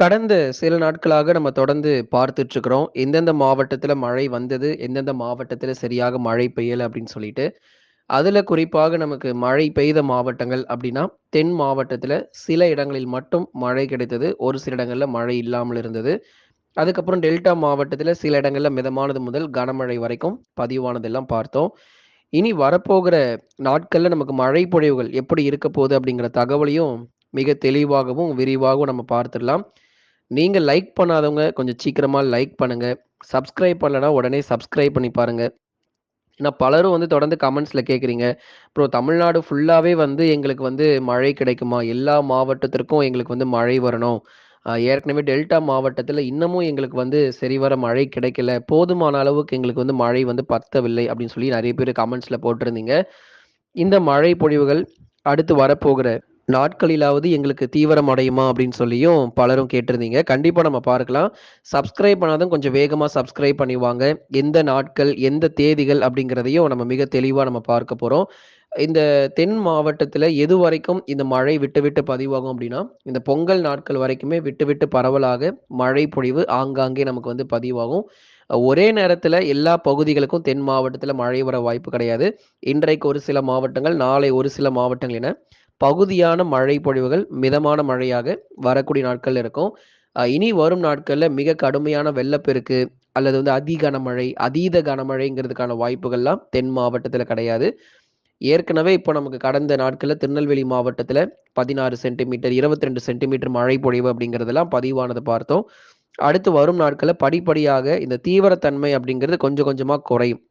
கடந்த சில நாட்களாக நம்ம தொடர்ந்து பார்த்துட்டு இருக்கிறோம். எந்தெந்த மாவட்டத்தில் மழை வந்தது, எந்தெந்த மாவட்டத்தில் சரியாக மழை பெய்யல அப்படின்னு சொல்லிட்டு. அதுல குறிப்பாக நமக்கு மழை பெய்த மாவட்டங்கள் அப்படின்னா, தென் மாவட்டத்தில் சில இடங்களில் மட்டும் மழை கிடைத்தது. ஒரு சில இடங்கள்ல மழை இல்லாமல் இருந்தது. அதுக்கப்புறம் டெல்டா மாவட்டத்தில் சில இடங்கள்ல மிதமானது முதல் கனமழை வரைக்கும் பதிவானதெல்லாம் பார்த்தோம். இனி வரப்போகிற நாட்கள்ல நமக்கு மழை பொழிவுகள் எப்படி இருக்க போகுது அப்படிங்கிற தகவலையும் மிக தெளிவாகவும், விரிவாகவும் நம்ம பார்த்துடலாம். நீங்கள் லைக் பண்ணாதவங்க கொஞ்சம் சீக்கிரமாக லைக் பண்ணுங்கள் சப்ஸ்கிரைப் பண்ணலனா உடனே சப்ஸ்கிரைப் பண்ணி பாருங்கள் ஏன்னா பலரும் வந்து தொடர்ந்து கமெண்ட்ஸில் கேட்குறீங்க. அப்புறம் தமிழ்நாடு ஃபுல்லாகவே வந்து எங்களுக்கு வந்து மழை கிடைக்குமா? எல்லா மாவட்டத்திற்கும் எங்களுக்கு வந்து மழை வரணும். ஏற்கனவே டெல்டா மாவட்டத்தில் இன்னமும் எங்களுக்கு வந்து சரிவர மழை கிடைக்கல. போதுமான அளவுக்கு எங்களுக்கு வந்து மழை வந்து பத்தவில்லை அப்படின்னு சொல்லி நிறைய பேர் கமெண்ட்ஸில் போட்டிருந்தீங்க. இந்த மழை பொழிவுகள் அடுத்து வரப்போகிற நாட்களிலாவது எங்களுக்கு தீவிரம் அடையுமா அப்படின்னு சொல்லியும் பலரும் கேட்டிருந்தீங்க. கண்டிப்பாக நம்ம பார்க்கலாம். சப்ஸ்கிரைப் பண்ணாதும் கொஞ்சம் வேகமாக சப்ஸ்கிரைப் பண்ணிவாங்க எந்த நாட்கள், எந்த தேதிகள் அப்படிங்கிறதையும் நம்ம மிக தெளிவாக நம்ம பார்க்க போகிறோம் இந்த தென் மாவட்டத்தில எதுவரைக்கும் இந்த மழை விட்டு விட்டு பதிவாகும் அப்படின்னா, இந்த பொங்கல் நாட்கள் வரைக்குமே விட்டு விட்டு பரவலாக மழை பொழிவு ஆங்காங்கே நமக்கு வந்து பதிவாகும். ஒரே நேரத்தில் எல்லா பகுதிகளுக்கும் தென் மாவட்டத்தில் மழை வர வாய்ப்பு கிடையாது. இன்றைக்கு ஒரு சில மாவட்டங்கள், நாளை ஒரு சில மாவட்டங்கள் என பகுதியான மழை பொழிவுகள் மிதமான மழையாக வரக்கூடிய நாட்கள் இருக்கும். இனி வரும் நாட்களில் மிக கடுமையான வெள்ளப்பெருக்கு அல்லது வந்து அதி கனமழை, அதீத கனமழைங்கிறதுக்கான வாய்ப்புகள்லாம் தென் மாவட்டத்தில் கிடையாது. ஏற்கனவே இப்போ நமக்கு கடந்த நாட்களில் திருநெல்வேலி மாவட்டத்தில் பதினாறு சென்டிமீட்டர், 22 சென்டிமீட்டர் மழை பொழிவு அப்படிங்கிறதெல்லாம் பதிவானதை பார்த்தோம். அடுத்து வரும் நாட்களில் படிப்படியாக இந்த தீவிரத்தன்மை அப்படிங்கிறது கொஞ்சம் கொஞ்சமாக குறையும்.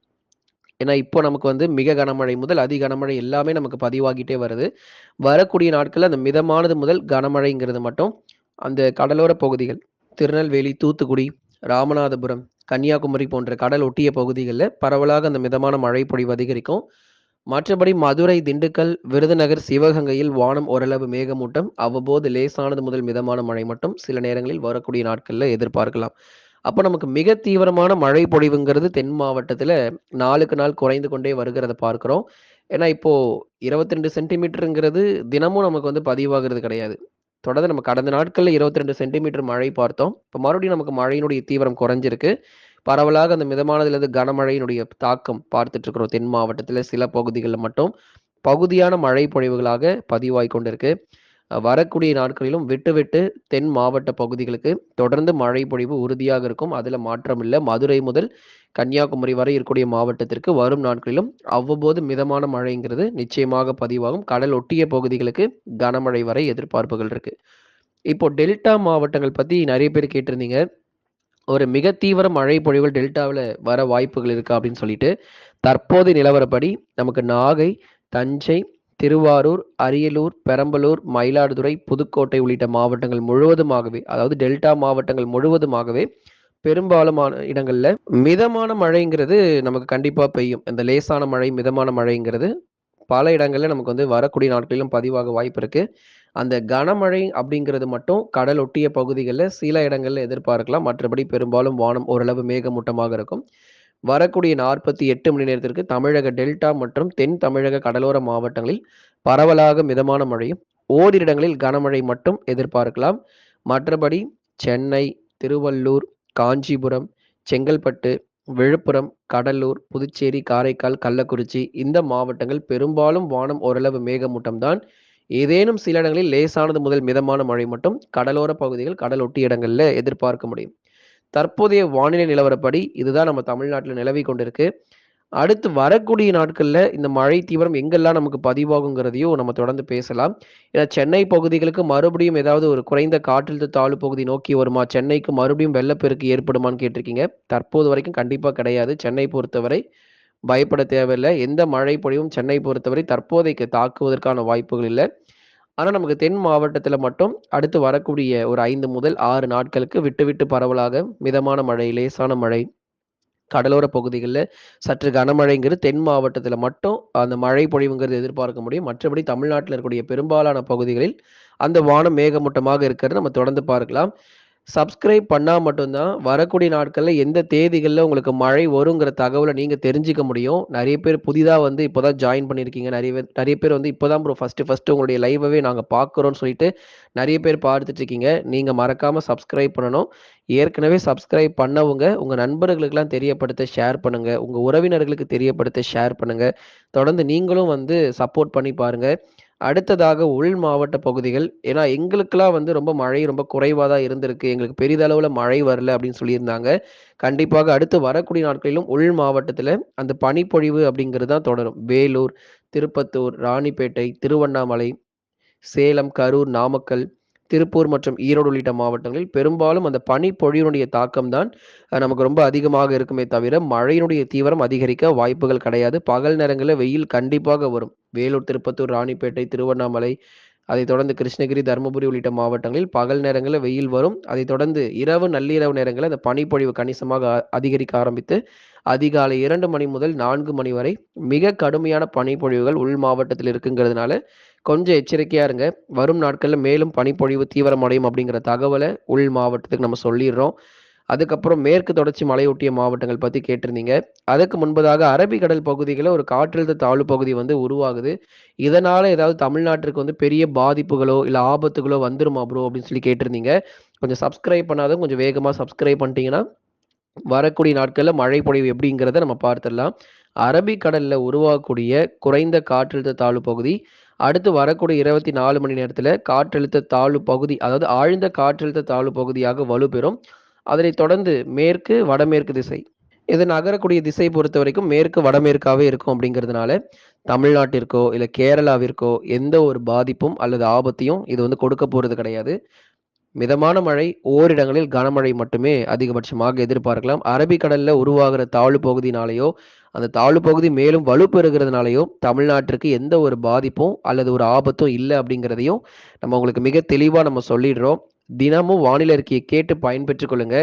ஏன்னா இப்போ நமக்கு வந்து மிக கனமழை முதல் அதி கனமழை எல்லாமே நமக்கு பதிவாகிட்டே வருது. வரக்கூடிய நாட்களில் அந்த மிதமானது முதல் கனமழைங்கிறது மட்டும் அந்த கடலோர பகுதிகள் திருநெல்வேலி, தூத்துக்குடி, ராமநாதபுரம், கன்னியாகுமரி போன்ற கடல் ஒட்டிய பகுதிகளில் பரவலாக அந்த மிதமான மழை பொழிவு அதிகரிக்கும். மற்றபடி மதுரை, திண்டுக்கல், விருதுநகர், சிவகங்கையில் வானம் ஓரளவு மேகமூட்டம். அவ்வப்போது லேசானது முதல் மிதமான மழை மட்டும் சில நேரங்களில் வரக்கூடிய நாட்களில் எதிர்பார்க்கலாம். அப்போ நமக்கு மிக தீவிரமான மழை பொழிவுங்கிறது தென் மாவட்டத்தில் நாளுக்கு நாள் குறைந்து கொண்டே வருகிறத பார்க்குறோம் ஏன்னா இப்போ 22 சென்டிமீட்டர்ங்கிறது தினமும் நமக்கு வந்து பதிவாகிறது கிடையாது. தொடர்ந்து நம்ம கடந்த நாட்களில் இருபத்தி ரெண்டு சென்டிமீட்டர் மழை பார்த்தோம். இப்போ மறுபடியும் நமக்கு மழையினுடைய தீவிரம் குறைஞ்சிருக்கு. பரவலாக அந்த மிதமானதுலேருந்து கனமழையினுடைய தாக்கம் பார்த்துட்டு இருக்கிறோம். தென் மாவட்டத்தில் சில பகுதிகளில் மட்டும் பகுதியான மழை பொழிவுகளாக பதிவாய் கொண்டிருக்கு. வரக்கூடிய நாட்களிலும் விட்டு விட்டு தென் மாவட்ட பகுதிகளுக்கு தொடர்ந்து மழை பொழிவு உறுதியாக இருக்கும். அதில் மாற்றம் இல்லை மதுரை முதல் கன்னியாகுமரி வரை இருக்கக்கூடிய மாவட்டத்திற்கு வரும் நாட்களிலும் அவ்வப்போது மிதமான மழைங்கிறது நிச்சயமாக பதிவாகும். கடல் ஒட்டிய பகுதிகளுக்கு கனமழை வரை எதிர்பார்ப்புகள் இருக்கு. இப்போ டெல்டா மாவட்டங்கள் பத்தி நிறைய பேர் கேட்டிருந்தீங்க. ஒரு மிக தீவிர மழை பொழிவுகள் டெல்டாவில் வர வாய்ப்புகள் இருக்கா அப்படின்னு சொல்லிட்டு. தற்போதைய நிலவரப்படி நமக்கு நாகை, தஞ்சை, திருவாரூர், அரியலூர், பெரம்பலூர், மயிலாடுதுறை, புதுக்கோட்டை உள்ளிட்ட மாவட்டங்கள் முழுவதுமாகவே அதாவது டெல்டா மாவட்டங்கள் முழுவதுமாகவே பெரும்பாலுமான இடங்கள்ல மிதமான மழைங்கிறது நமக்கு கண்டிப்பா பெய்யும். இந்த லேசான மழை, மிதமான மழைங்கிறது பல இடங்கள்ல நமக்கு வந்து வரக்கூடிய நாட்களிலும் பதிவாக வாய்ப்பு இருக்கு. அந்த கனமழை அப்படிங்கிறது மட்டும் கடல் ஒட்டிய பகுதிகளில் சில இடங்கள்ல எதிர்பார்க்கலாம். மற்றபடி பெரும்பாலும் வானம் ஓரளவு மேகமூட்டமாக இருக்கும். வரக்கூடிய 48 மணி நேரத்திற்கு தமிழக டெல்டா மற்றும் தென் தமிழக கடலோர மாவட்டங்களில் பரவலாக மிதமான மழையும், ஓரிடங்களில் இடங்களில் கனமழை மட்டும் எதிர்பார்க்கலாம். மற்றபடி சென்னை, திருவள்ளூர், காஞ்சிபுரம், செங்கல்பட்டு, விழுப்புரம், கடலூர், புதுச்சேரி, காரைக்கால், கள்ளக்குறிச்சி இந்த மாவட்டங்கள் பெரும்பாலும் வானம் ஓரளவு மேகமூட்டம் தான். ஏதேனும் சில இடங்களில் லேசானது முதல் மிதமான மழை மட்டும் கடலோர பகுதிகள், கடல் இடங்களில் எதிர்பார்க்க முடியும். தற்போதைய வானிலை நிலவரப்படி இதுதான் நம்ம தமிழ்நாட்டில் நிலவி கொண்டிருக்கு. அடுத்து வரக்கூடிய நாட்களில் இந்த மழை தீவிரம் எங்கெல்லாம் நமக்கு பதிவாகுங்கிறதையும் நம்ம தொடர்ந்து பேசலாம். ஏன்னா சென்னை பகுதிகளுக்கு மறுபடியும் ஏதாவது ஒரு குறைந்த காற்றழுத்த தாழ்வு பகுதி நோக்கி வருமா? சென்னைக்கு மறுபடியும் வெள்ளப்பெருக்கு ஏற்படுமான்னு கேட்டிருக்கீங்க. தற்போது வரைக்கும் கண்டிப்பாக கிடையாது. சென்னை பொறுத்தவரை பயப்பட தேவையில்லை எந்த மழை பொழிவும் சென்னை பொறுத்தவரை தற்போதைக்கு தாக்குவதற்கான வாய்ப்புகள் இல்லை ஆனால் நமக்கு தென் மாவட்டத்தில் மட்டும் அடுத்து வரக்கூடிய ஒரு ஐந்து முதல் ஆறு நாட்களுக்கு விட்டு விட்டு பரவலாக மிதமான மழை, லேசான மழை, கடலோர பகுதிகளில் சற்று கனமழைங்கிறது தென் மாவட்டத்தில் மட்டும் அந்த மழை பொழிவுங்கிறது எதிர்பார்க்க முடியும். மற்றபடி தமிழ்நாட்டில் இருக்கக்கூடிய பெரும்பாலான பகுதிகளில் அந்த வானம் மேகமூட்டமாக இருக்கிறத நம்ம தொடர்ந்து பார்க்கலாம். சப்ஸ்கிரைப் பண்ணால் மட்டும்தான் வரக்கூடிய நாட்களில் எந்த தேதிகளில் உங்களுக்கு மழை வருங்கிற தகவலை நீங்கள் தெரிஞ்சுக்க முடியும். நிறைய பேர் புதிதாக வந்து இப்போ தான் ஜாயின் பண்ணியிருக்கீங்க. நிறைய பேர் நிறைய பேர் வந்து இப்போ தான் ப்ரோ ஃபஸ்ட்டு ஃபஸ்ட்டு உங்களுடைய லைவாகவே நாங்கள் பார்க்குறோன்னு சொல்லிட்டு நிறைய பேர் பார்த்துட்ருக்கீங்க நீங்கள் மறக்காமல் சப்ஸ்கிரைப் பண்ணணும். ஏற்கனவே சப்ஸ்கிரைப் பண்ணவங்க உங்கள் நண்பர்களுக்கெல்லாம் தெரியப்படுத்த ஷேர் பண்ணுங்கள் உங்கள் உறவினர்களுக்கு தெரியப்படுத்த ஷேர் பண்ணுங்கள் தொடர்ந்து நீங்களும் வந்து சப்போர்ட் பண்ணி பாருங்கள் அடுத்ததாக உள் மாவட்ட பகுதிகள். ஏன்னா எங்களுக்கெல்லாம் வந்து ரொம்ப மழை ரொம்ப குறைவாக தான் இருந்திருக்கு. எங்களுக்கு பெரிதளவில் மழை வரல அப்படின்னு சொல்லியிருந்தாங்க. கண்டிப்பாக அடுத்து வரக்கூடிய நாட்களிலும் உள் மாவட்டத்தில் அந்த பனிப்பொழிவு அப்படிங்கிறது தான் தொடரும். வேலூர், திருப்பத்தூர், ராணிப்பேட்டை, திருவண்ணாமலை, சேலம், கரூர், நாமக்கல், திருப்பூர் மற்றும் ஈரோடு உள்ளிட்ட மாவட்டங்களில் பெரும்பாலும் அந்த பனிப்பொழியினுடைய தாக்கம் தான் நமக்கு ரொம்ப அதிகமாக இருக்குமே தவிர, மழையினுடைய தீவிரம் அதிகரிக்க வாய்ப்புகள் கிடையாது. பகல் நேரங்களில் வெயில் கண்டிப்பாக வரும். வேலூர், திருப்பத்தூர், ராணிப்பேட்டை, திருவண்ணாமலை, அதைத் தொடர்ந்து கிருஷ்ணகிரி, தருமபுரி உள்ளிட்ட மாவட்டங்களில் பகல் நேரங்களில் வெயில் வரும். அதைத் தொடர்ந்து இரவு, நள்ளிரவு நேரங்களில் அந்த பனிப்பொழிவு கணிசமாக அதிகரிக்க ஆரம்பித்து, அதிகாலை இரண்டு மணி முதல் நான்கு மணி வரை மிக கடுமையான பனிப்பொழிவுகள் உள் மாவட்டத்தில் இருக்குங்கிறதுனால, கொஞ்சம் எச்சரிக்கையா இருங்க. வரும் நாட்களில் மேலும் பனிப்பொழிவு தீவிரமடையும் அப்படிங்கிற தகவலை உள் மாவட்டத்துக்கு நம்ம சொல்லிடுறோம் அதுக்கப்புறம் மேற்கு தொடர்ச்சி மலையொட்டிய மாவட்டங்கள் பத்தி கேட்டிருந்தீங்க. அதுக்கு முன்பதாக அரபிக்கடல் பகுதிகளில் ஒரு காற்றழுத்த தாழ்வு பகுதி வந்து உருவாகுது. இதனால ஏதாவது தமிழ்நாட்டிற்கு வந்து பெரிய பாதிப்புகளோ, இல்ல ஆபத்துகளோ வந்துருமா ப்ரோ? அப்படின்னு சொல்லி கேட்டிருந்தீங்க. கொஞ்சம் சப்ஸ்கிரைப் பண்ணாதவங்க கொஞ்சம் வேகமா சப்ஸ்கிரைப் பண்ணிட்டீங்கன்னா, வரக்கூடிய நாட்கள்ல மழை பொழிவு எப்படிங்கிறத நம்ம பார்த்துடலாம். அரபிக்கடல்ல உருவாகக்கூடிய குறைந்த காற்றழுத்த தாழ்வு பகுதி, அடுத்து வரக்கூடிய 24 மணி நேரத்தில் காற்றழுத்த தாழ்வு பகுதி, அதாவது ஆழ்ந்த காற்றழுத்த தாழ்வு பகுதியாக வலுப்பெறும். அதனைத் தொடர்ந்து மேற்கு, வடமேற்கு திசை. இது நகரக்கூடிய திசை பொறுத்த வரைக்கும் மேற்கு, வடமேற்காவே இருக்கும் அப்படிங்கிறதுனால, தமிழ்நாட்டிற்கோ, இல்லை கேரளாவிற்கோ எந்த ஒரு பாதிப்பும் அல்லது ஆபத்தையும் இது வந்து கொடுக்க போகிறது கிடையாது. மிதமான மழை, ஓரிடங்களில் கனமழை மட்டுமே அதிகபட்சமாக எதிர்பார்க்கலாம். அரபிக்கடலில் உருவாகிற தாழ்வு பகுதினாலேயோ அந்த தாழ்வு பகுதி மேலும் வலுப்பெறுகிறதுனாலையோ தமிழ்நாட்டிற்கு எந்த ஒரு பாதிப்பும் அல்லது ஒரு ஆபத்தும் இல்லை அப்படிங்கிறதையும் நம்ம உங்களுக்கு மிக தெளிவாக நம்ம சொல்லிடுறோம். தினமும் வானிலை அறிக்கையை கேட்டு பயன்பெற்றுக் கொள்ளுங்க.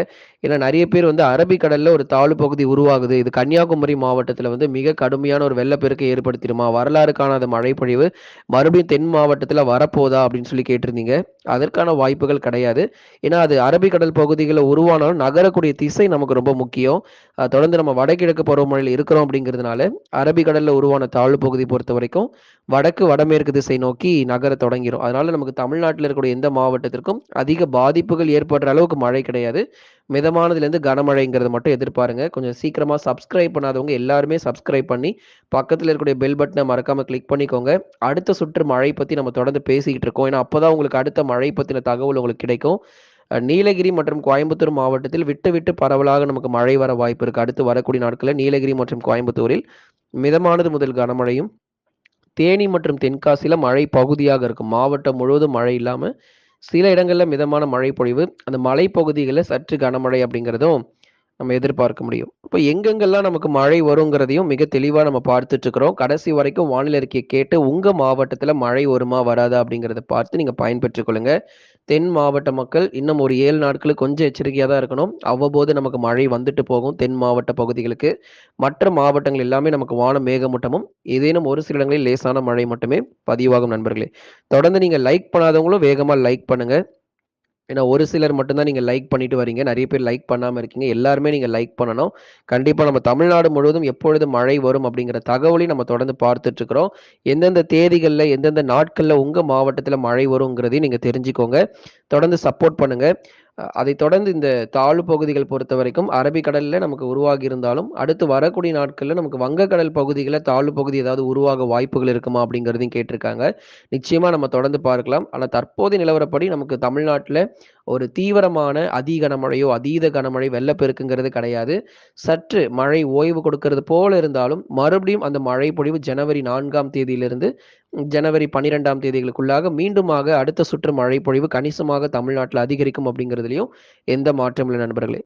ஏன்னா நிறைய பேர் வந்து அரபிக்கடல்ல ஒரு தாழ்வு பகுதி உருவாகுது. இது கன்னியாகுமரி மாவட்டத்தில் வந்து மிக கடுமையான ஒரு வெள்ளப்பெருக்கை ஏற்படுத்திடுமா வரலாறு காணாத மழைப்பொழிவு மறுபடியும் தென் மாவட்டத்தில் வரப்போதா? அப்படின்னு சொல்லி கேட்டிருந்தீங்க. அதற்கான வாய்ப்புகள் கிடையாது. ஏன்னா அது அரபிக்கடல் பகுதிகளில் உருவானாலும் நகரக்கூடிய திசை நமக்கு ரொம்ப முக்கியம். தொடர்ந்து நம்ம வடகிழக்கு பருவமழையில் இருக்கிறோம் அப்படிங்கிறதுனால, அரபிக்கடல்ல உருவான தாழ்வு பகுதி பொறுத்தவரைக்கும் வடக்கு, வடமேற்கு திசை நோக்கி நகர தொடங்கிடும் அதனால நமக்கு தமிழ்நாட்டில் இருக்கக்கூடிய எந்த மாவட்டத்திற்கும் அதிக பாதிப்புகள் ஏற்படுற அளவுக்கு மழை கிடையாது. மிதமானதுலேருந்து கனமழைங்கிறத மட்டும் எதிர்பாருங்க. கொஞ்சம் சீக்கிரமாக சப்ஸ்கிரைப் பண்ணாதவங்க எல்லாருமே சப்ஸ்கிரைப் பண்ணி, பக்கத்தில் இருக்கக்கூடிய பெல் பட்டனை மறக்காமல் கிளிக் பண்ணிக்கோங்க. அடுத்த சுற்று மழை பற்றி நம்ம தொடர்ந்து பேசிக்கிட்டு இருக்கோம். ஏன்னா அப்பதான் உங்களுக்கு அடுத்த மழை பற்றின தகவல் உங்களுக்கு கிடைக்கும். நீலகிரி மற்றும் கோயம்புத்தூர் மாவட்டத்தில் விட்டு, விட்டு பரவலாக நமக்கு மழை வர வாய்ப்பு இருக்குது அடுத்து வரக்கூடிய நாட்களில் நீலகிரி மற்றும் கோயம்புத்தூரில் மிதமானது முதல் கனமழையும், தேனி மற்றும் தென்காசியில் மழை பகுதியாக இருக்கும். மாவட்டம் முழுவதும் மழை இல்லாமல் சில இடங்களில் மிதமான மழை பொழிவு. அந்த மலைப்பகுதிகளில் சற்று கனமழை அப்படிங்கிறதும் நம்ம எதிர்பார்க்க முடியும். இப்போ எங்கெங்கெல்லாம் நமக்கு மழை வருங்கிறதையும் மிக தெளிவாக நம்ம பார்த்துட்ருக்குறோம் கடைசி வரைக்கும் வானிலை அறிக்கையை கேட்டு உங்கள் மாவட்டத்தில் மழை வருமா? வராதா? அப்படிங்கிறத பார்த்து நீங்கள் பயன்பெற்றுக்கொள்ளுங்க தென் மாவட்ட மக்கள் இன்னும் ஒரு ஏழு நாட்களுக்கு கொஞ்சம் எச்சரிக்கையாக தான் இருக்கணும். அவ்வப்போது நமக்கு மழை வந்துட்டு போகும் தென் மாவட்ட பகுதிகளுக்கு. மற்ற மாவட்டங்கள் எல்லாமே நமக்கு வானம் மேகமூட்டமும், ஏதேனும் ஒரு சில இடங்களில் லேசான மழை மட்டுமே பதிவாகும் நண்பர்களே. தொடர்ந்து நீங்கள் லைக் பண்ணாதவங்களும் வேகமாக லைக் பண்ணுங்கள் ஏன்னா ஒரு சிலர் மட்டும்தான் நீங்கள் லைக் பண்ணிட்டு வரீங்க. நிறைய பேர் லைக் பண்ணாமல் இருக்கீங்க. எல்லாருமே நீங்கள் லைக் பண்ணணும். கண்டிப்பாக நம்ம தமிழ்நாடு முழுவதும் எப்பொழுது மழை வரும் அப்படிங்கிற தகவலையும் நம்ம தொடர்ந்து பார்த்துட்டு இருக்கிறோம். எந்தெந்த தேதிகளில் எந்தெந்த நாட்களில் உங்கள் மாவட்டத்தில் மழை வருங்கிறதையும் நீங்கள் தெரிஞ்சுக்கோங்க. தொடர்ந்து சப்போர்ட் பண்ணுங்கள் அதை அதைத் தொடர்ந்து இந்த தாழ்வு பகுதிகள் பொறுத்த வரைக்கும் அரபிக்கடலில் நமக்கு உருவாகி இருந்தாலும், அடுத்து வரக்கூடிய நாட்களில் நமக்கு வங்கக்கடல் பகுதிகளில் தாழ்வு பகுதி ஏதாவது உருவாக வாய்ப்புகள் இருக்குமா? அப்படிங்கிறதையும் கேட்டிருக்காங்க. நிச்சயமாக நம்ம தொடர்ந்து பார்க்கலாம். ஆனால் தற்போதைய நிலவரப்படி நமக்கு தமிழ்நாட்டில் ஒரு தீவிரமான அதி கனமழையோ, அதீத கனமழை, வெள்ளப்பெருக்குங்கிறது கிடையாது. சற்று மழை ஓய்வு கொடுக்கறது போல இருந்தாலும், மறுபடியும் அந்த மழை பொழிவு ஜனவரி நான்காம் தேதியிலிருந்து ஜனவரி 12ஆம் தேதிகளுக்குள்ளாக மீண்டுமாக அடுத்த சுற்று மழை பொழிவு கணிசமாக தமிழ்நாட்டில் அதிகரிக்கும் அப்படிங்கிறதுலையும் எந்த மாற்றமில்லை நண்பர்களே.